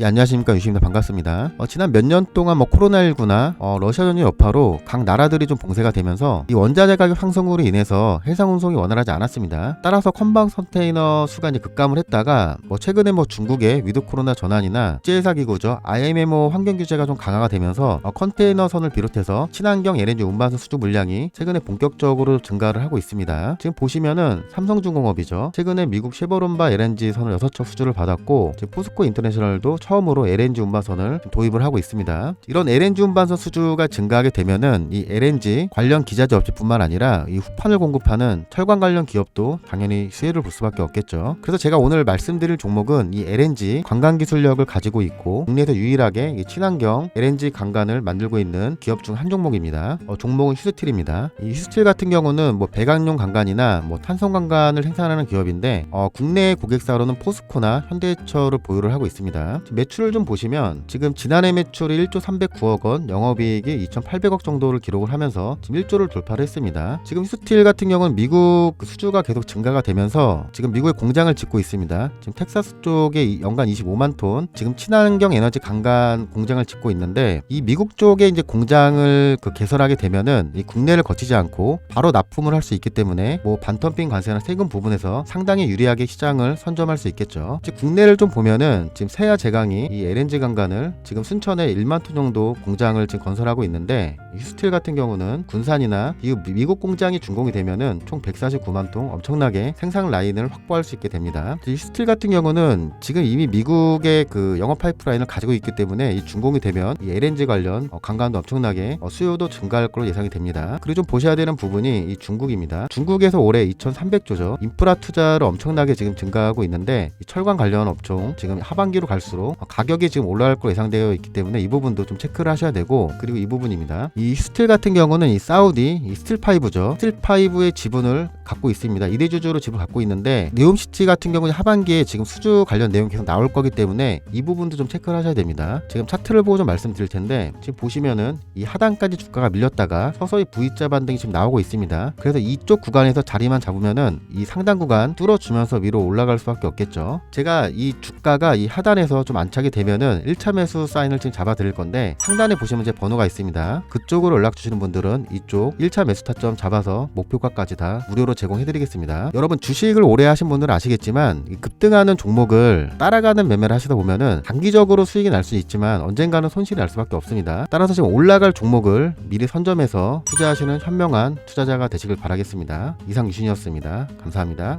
예, 안녕하십니까 유시입니다. 반갑습니다. 어, 지난 몇 년 동안 뭐 코로나19나 어, 러시아 전쟁 여파로 각 나라들이 좀 봉쇄가 되면서 이 원자재 가격 상승으로 인해서 해상 운송이 원활하지 않았습니다. 따라서 컴방 컨테이너 수가 이제 급감을 했다가 뭐 최근에 뭐 중국의 위드 코로나 전환이나 국제회사 기구죠 IMO 환경 규제가 좀 강화가 되면서 어, 컨테이너 선을 비롯해서 친환경 LNG 운반선 수주 물량이 최근에 본격적으로 증가를 하고 있습니다. 지금 보시면은 삼성중공업이죠. 최근에 미국 쉐보론바 LNG 선을 6척 수주를 받았고 지금 포스코 인터내셔널도 처음으로 LNG 운반선을 도입을 하고 있습니다. 이런 LNG 운반선 수주가 증가하게 되면은 이 LNG 관련 기자재 업체뿐만 아니라 이 후판을 공급하는 철강 관련 기업도 당연히 수혜를 볼 수밖에 없겠죠. 그래서 제가 오늘 말씀드릴 종목은 이 LNG 관광 기술력을 가지고 있고 국내에서 유일하게 이 친환경 LNG 강간을 만들고 있는 기업 중 한 종목입니다. 어, 종목은 휴스틸입니다. 이 휴스틸 같은 경우는 뭐 배관용 강간이나 뭐 탄성 강간을 생산하는 기업인데 어, 국내 고객사로는 포스코나 현대해처를 보유를 하고 있습니다. 매출을 좀 보시면 지금 지난해 매출이 1조 309억 원, 영업이익이 2,800억 정도를 기록을 하면서 지금 1조를 돌파를 했습니다. 지금 휴스틸 같은 경우는 미국 그 수주가 계속 증가가 되면서 지금 미국에 공장을 짓고 있습니다. 지금 텍사스 쪽에 이- 연간 25만 톤, 지금 친환경 에너지 강간 공장을 짓고 있는데 이 미국 쪽에 이제 공장을 그 개설하게 되면은 이 국내를 거치지 않고 바로 납품을 할 수 있기 때문에 뭐 반덤핑 관세나 세금 부분에서 상당히 유리하게 시장을 선점할 수 있겠죠. 즉 국내를 좀 보면은 지금 세아 제강 이 이 LNG 강간을 지금 순천에 1만 톤 정도 공장을 지금 건설하고 있는데 이 휴스틸 같은 경우는 군산이나 이 미국 공장이 준공이 되면은 총 149만 톤 엄청나게 생산 라인을 확보할 수 있게 됩니다. 이 휴스틸 같은 경우는 지금 이미 미국의 그 영업 파이프라인을 가지고 있기 때문에 이 준공이 되면 이 LNG 관련 어, 강간도 엄청나게 어, 수요도 증가할 걸로 예상이 됩니다. 그리고 좀 보셔야 되는 부분이 이 중국입니다. 중국에서 올해 2,300조죠. 인프라 투자를 엄청나게 지금 증가하고 있는데 이 철강 관련 업종 지금 하반기로 갈수록 어, 가격이 지금 올라갈 걸로 예상되어 있기 때문에 이 부분도 좀 체크를 하셔야 되고 그리고 이 부분입니다. 이 스틸 같은 경우는 이 사우디 이 스틸 파이브죠. 스틸 파이브의 지분을 갖고 있습니다. 이대주주로 지분을 갖고 있는데 네옴시티 같은 경우는 하반기에 지금 수주 관련 내용 이 계속 나올 거기 때문에 이 부분도 좀 체크를 하셔야 됩니다. 지금 차트를 보고 좀 말씀드릴 텐데 지금 보시면은 이 하단까지 주가가 밀렸다가 서서히 V자 반등이 지금 나오고 있습니다. 그래서 이쪽 구간에서 자리만 잡으면은 이 상단 구간 뚫어주면서 위로 올라갈 수밖에 없겠죠. 제가 이 주가가 이 하단에서 좀 안 착이 되면은 1차 매수 사인을 지금 잡아 드릴 건데 상단에 보시면 제 번호가 있습니다. 그쪽으로 연락 주시는 분들은 이쪽 1차 매수 타점 잡아서 목표가까지 다 무료로 제공해 드리겠습니다. 여러분 주식을 오래 하신 분들은 아시겠지만 이 급등하는 종목을 따라가는 매매를 하시다 보면은 단기적으로 수익이 날 수 있지만 언젠가는 손실이 날 수밖에 없습니다. 따라서 지금 올라갈 종목을 미리 선점해서 투자하시는 현명한 투자자가 되시길 바라겠습니다. 이상 유신이었습니다. 감사합니다.